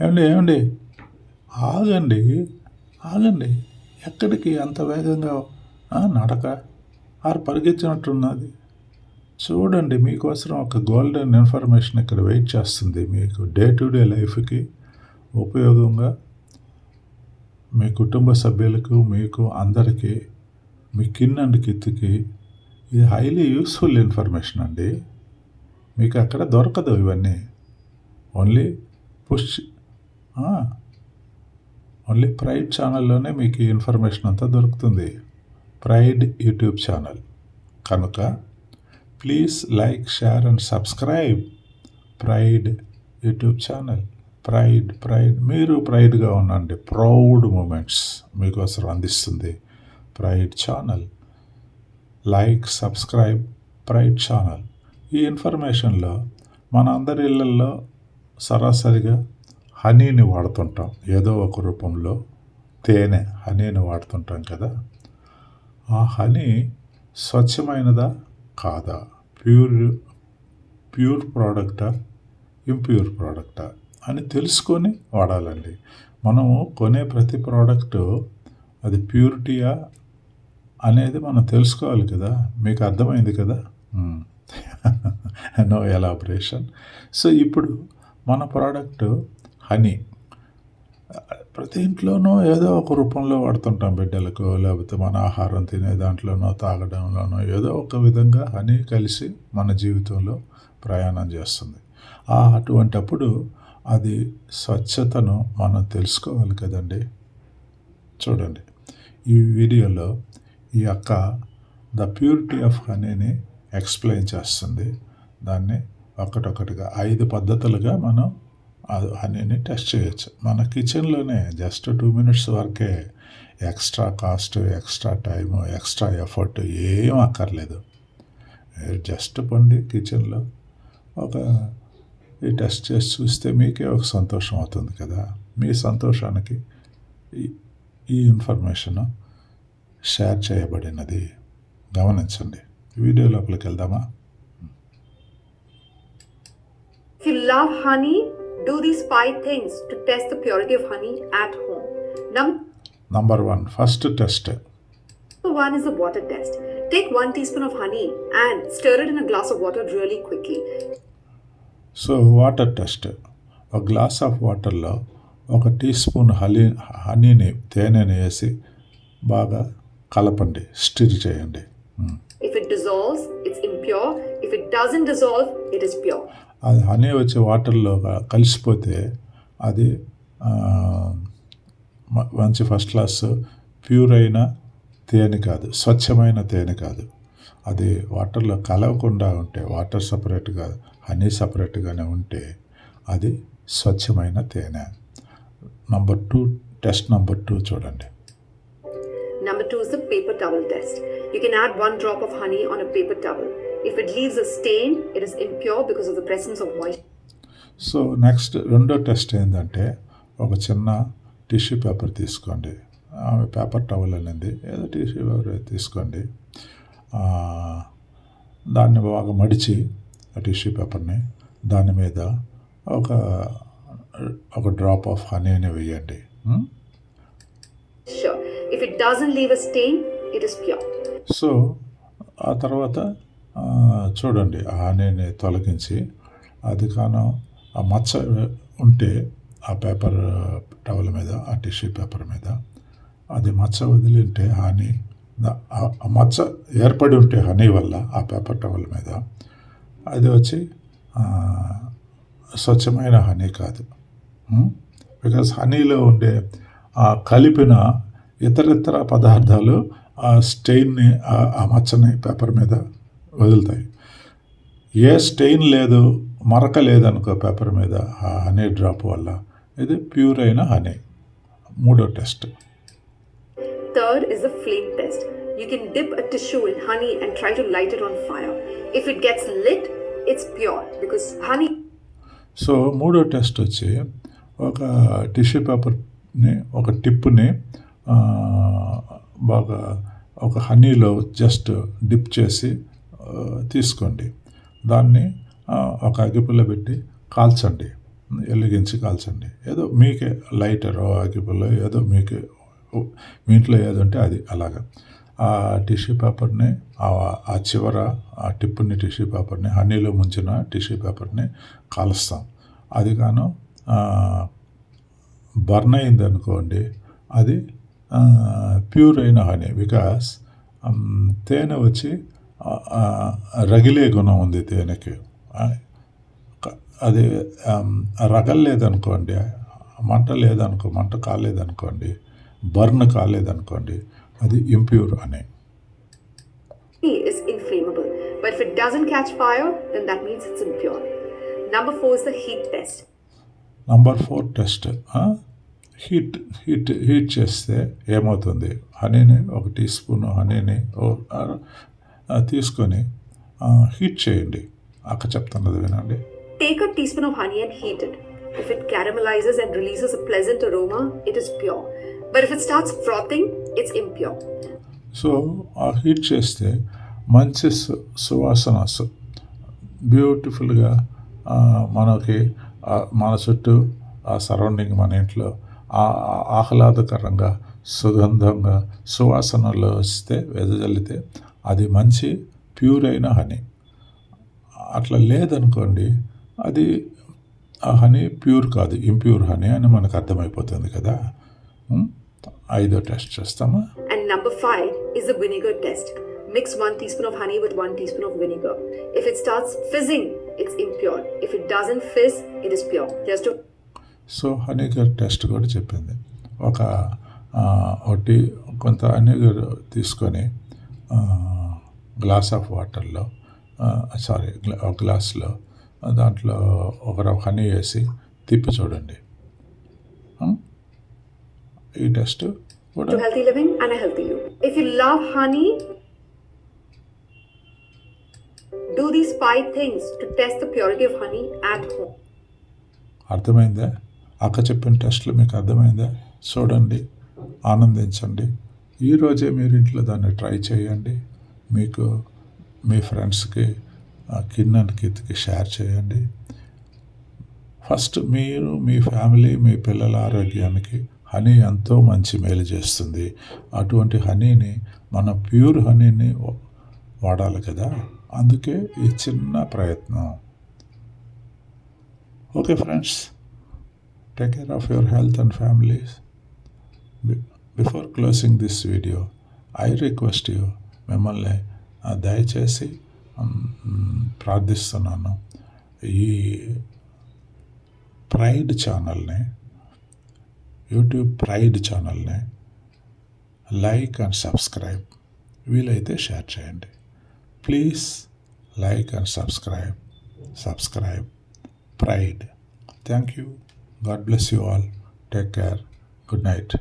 ఏమండి ఏమండి? ఆగండి ఆగండి. ఎక్కడికి అంత వేగంగా నడక? ఆరు పరిగెత్తినట్టున్నది. చూడండి మీకోసం ఒక గోల్డెన్ ఇన్ఫర్మేషన్ ఇక్కడ వెయిట్ చేస్తుంది మీకు. డే టు డే లైఫ్కి ఉపయోగంగా మీ కుటుంబ సభ్యులకు మీకు అందరికీ మీ కిన్ అండ్ కిత్కి ఇది హైలీ యూస్ఫుల్ ఇన్ఫర్మేషన్ అండి. మీకు అక్కడ దొరకదు ఇవన్నీ. ఓన్లీ పుష్ ఓన్లీ ప్రైడ్ ఛానల్లోనే మీకు ఈ ఇన్ఫర్మేషన్ అంతా దొరుకుతుంది. ప్రైడ్ యూట్యూబ్ ఛానల్ కనుక please like share and subscribe pride YouTube channel pride pride మీరు ప్రైడ్గా ఉండండి. ప్రౌడ్ మూమెంట్స్ మీకోసం అందిస్తుంది pride channel like subscribe pride channel ఈ ఇన్ఫర్మేషన్లో మన అందరి ఇళ్ళల్లో సరాసరిగా హనీని వాడుతుంటాం. ఏదో ఒక రూపంలో తేనె హనీని వాడుతుంటాం కదా. ఆ హనీ స్వచ్ఛమైనదా? కాదా. ప్యూర్ ప్యూర్ ప్రోడక్టా? ఇంప్యూర్ ప్రోడక్టా? అని తెలుసుకొని వాడాలండి. మనము కొనే ప్రతి ప్రోడక్టు అది ప్యూరిటీయా అనేది మనం తెలుసుకోవాలి కదా. మీకు అర్థమైంది కదా? No elaboration. సో ఇప్పుడు మన ప్రోడక్ట్ హనీ. ప్రతి ఇంట్లోనూ ఏదో ఒక రూపంలో వాడుతుంటాం బిడ్డలకు లేకపోతే మన ఆహారం తినే దాంట్లోనో తాగడంలోనో ఏదో ఒక విధంగా హనీ కలిసి మన జీవితంలో ప్రయాణం చేస్తుంది. ఆ అటువంటప్పుడు అది స్వచ్ఛతను మనం తెలుసుకోవాలి కదండి. చూడండి ఈ వీడియోలో ఈ అక్క ద ప్యూరిటీ ఆఫ్ హనీని ఎక్స్ప్లెయిన్ చేస్తుంది. దాన్ని ఒకటొకటిగా ఐదు పద్ధతులుగా మనం ఆ టెస్ట్ చేయొచ్చు. మన కిచెన్లోనే జస్ట్ టూ మినిట్స్ వరకే extra cost extra time extra effort ఏం అక్కర్లేదు. జస్ట్ పండి కిచెన్లో ఒక ఈ టెస్ట్ చేసి చూస్తే మీకే ఒక సంతోషం అవుతుంది కదా. మీ సంతోషానికి ఈ ఈ ఇన్ఫర్మేషన్ షేర్ చేయబడినది. గమనించండి. వీడియో లోపలికి వెళ్దామా? If you love honey, do these five things to test the purity of honey at home. Number number one first test one is the water test. Take one teaspoon of honey and stir it in a glass of water really quickly. So water test ఒక glass of వాటర్లో ఒక teaspoon honey హనీని తేనెని వేసి బాగా కలపండి stir చేయండి. If it dissolves, it's impure. If it doesn't dissolve, it is pure. అది హనీ వచ్చే వాటర్లో కలిసిపోతే అది మంచి ఫస్ట్ క్లాస్ ప్యూర్ అయిన తేనె కాదు స్వచ్ఛమైన తేనె కాదు అది వాటర్లో కలవకుండా ఉంటే వాటర్ సపరేట్గా హనీ సపరేట్గానే ఉంటే అది స్వచ్ఛమైన తేనె number two test number two చూడండి Number two is the paper towel test. You can add one drop of honey on a paper towel. If it leaves a stain, it is impure because of the presence of moisture. So next రెండో test ఏంటంటే ఒక చిన్న tissue paper తీసుకోండి ఆమె paper towel అనేది ఏదో tissue paper తీసుకోండి దాన్ని బాగా మడిచి ఆ టిష్యూ పేపర్ని దాని మీద ఒక ఒక డ్రాప్ ఆఫ్ హనీని వేయండి ఉం? Sure. If it doesn't leave a stain, it is pure. So ఆ తర్వాత చూడండి ఆ హనీని తొలగించి అది కాను ఆ మచ్చ ఉంటే ఆ పేపర్ టవల్ మీద ఆ టిష్యూ పేపర్ మీద అది మచ్చ వదిలి ఉంటే హనీ ఆ- మచ్చ ఏర్పడి ఉంటే హనీ వల్ల ఆ పేపర్ టవల్ మీద అది వచ్చి స్వచ్ఛమైన హనీ కాదు. బికాస్ హనీలో ఉండే ఆ కలిపిన ఇతరితర పదార్థాలు ఆ స్టెయిన్ని ఆ మచ్చని పేపర్ మీద వదులుతాయి. ఏ స్టెయిన్ లేదు మరక లేదు అనుకో పేపర్ మీద ఆ హనీ డ్రాప్ వల్ల. ఇది ప్యూర్ అయిన హనీ. మూడో test. Third is a flame test you can dip a tissue in honey and try to light it on fire if it gets lit it's pure because honey so మూడో test వచ్చి ఒక tissue పేపర్ని ఒక టిప్ని బాగా ఒక హనీలో just dip చేసి తీసుకోండి. దాన్ని ఒక అగ్గిపుల్ల పెట్టి కాల్చండి. వెలిగించి కాల్చండి. ఏదో మీకే లైటరో అగ్గిపుల్ల ఏదో మీకే మీ ఇంట్లో ఏదో ఉంటే అది అలాగా. ఆ టిష్యూ పేపర్ని ఆ ఆ చివర ఆ టిప్పుని టిష్యూ పేపర్ని హనీలో ముంచిన టిష్యూ పేపర్ని కాలుస్తాం. అది కాను బర్న్ అయింది అనుకోండి అది ప్యూర్ అయిన హనీ బికాస్ తేనె వచ్చి రగిలే గుణం ఉంది తేనెకి ఆ, క- అది ఆమ్, రగల్లేదనుకోండి మంట లేదనుకో మంట కాలేదనుకోండి బర్న్ కాలేదనుకోండి అది ఇంప్యూర్ అని is inflammable. But if it doesn't catch fire, then that means it's impure. Number four is the heat test. Number four test heat heat heat చేస్తే ఏమవుతుంది హనీని ఒక టీ స్పూన్ హనీని తీసుకొని హీట్ చేయండి. అక్క చెప్తున్నది వినండి. Take a teaspoon of if it caramelises and releases a pleasant is pure but if it starts it's impure so ఆ heat చేస్తే మంచి సువాసన బ్యూటిఫుల్గా మనకి మన చుట్టూ ఆ సరౌండింగ్ మన ఇంట్లో ఆహ్లాదకరంగా సుగంధంగా సువాసనలు వస్తే వెదజల్లితే అది మంచి ప్యూర్ అయిన హనీ. అట్లా లేదనుకోండి అది ఆ హనీ ప్యూర్ కాదు ఇంప్యూర్ హనీ అని మనకు అర్థమైపోతుంది కదా. ఐదో టెస్ట్ చేస్తామా? And number five is a vinegar test mix one teaspoon of honey with one teaspoon of vinegar if it starts fizzing it's impure if it doesn't fizz it is pure just so హనీగర్ test కూడా చెప్పింది. ఒక ఒకటి కొంత హనీగర్ తీసుకొని glass of వాటర్లో sorry ఒక గ్లాస్లో దాంట్లో ఒక రవ్ హనీ వేసి తిప్పి చూడండి. ఈ టెస్ట్ అర్థమైందా? అక్క చెప్పిన టెస్ట్లు మీకు అర్థమైందా? చూడండి ఆనందించండి. ఈరోజే మీరు ఇంట్లో దాన్ని ట్రై చేయండి. మీకు మీ ఫ్రెండ్స్కి కిన్ అండ్ కిత్కి షేర్ చేయండి. ఫస్ట్ మీరు మీ ఫ్యామిలీ మీ పిల్లల ఆరోగ్యానికి హనీ ఎంతో మంచి మేలు చేస్తుంది. అటువంటి హనీని మన ప్యూర్ హనీని వాడాలి కదా? అందుకే ఈ చిన్న ప్రయత్నం. Okay friends take care of your health and families. Before closing this video I request you మిమ్మల్ని దయచేసి ప్రార్థిస్తున్నాను. ఈ ప్రైడ్ ఛానల్ని యూట్యూబ్ ప్రైడ్ ఛానల్ని లైక్ అండ్ సబ్స్క్రైబ్ వీలైతే షేర్ చేయండి. Please like and subscribe subscribe pride. Thank you. God bless you all. Take care. Good night.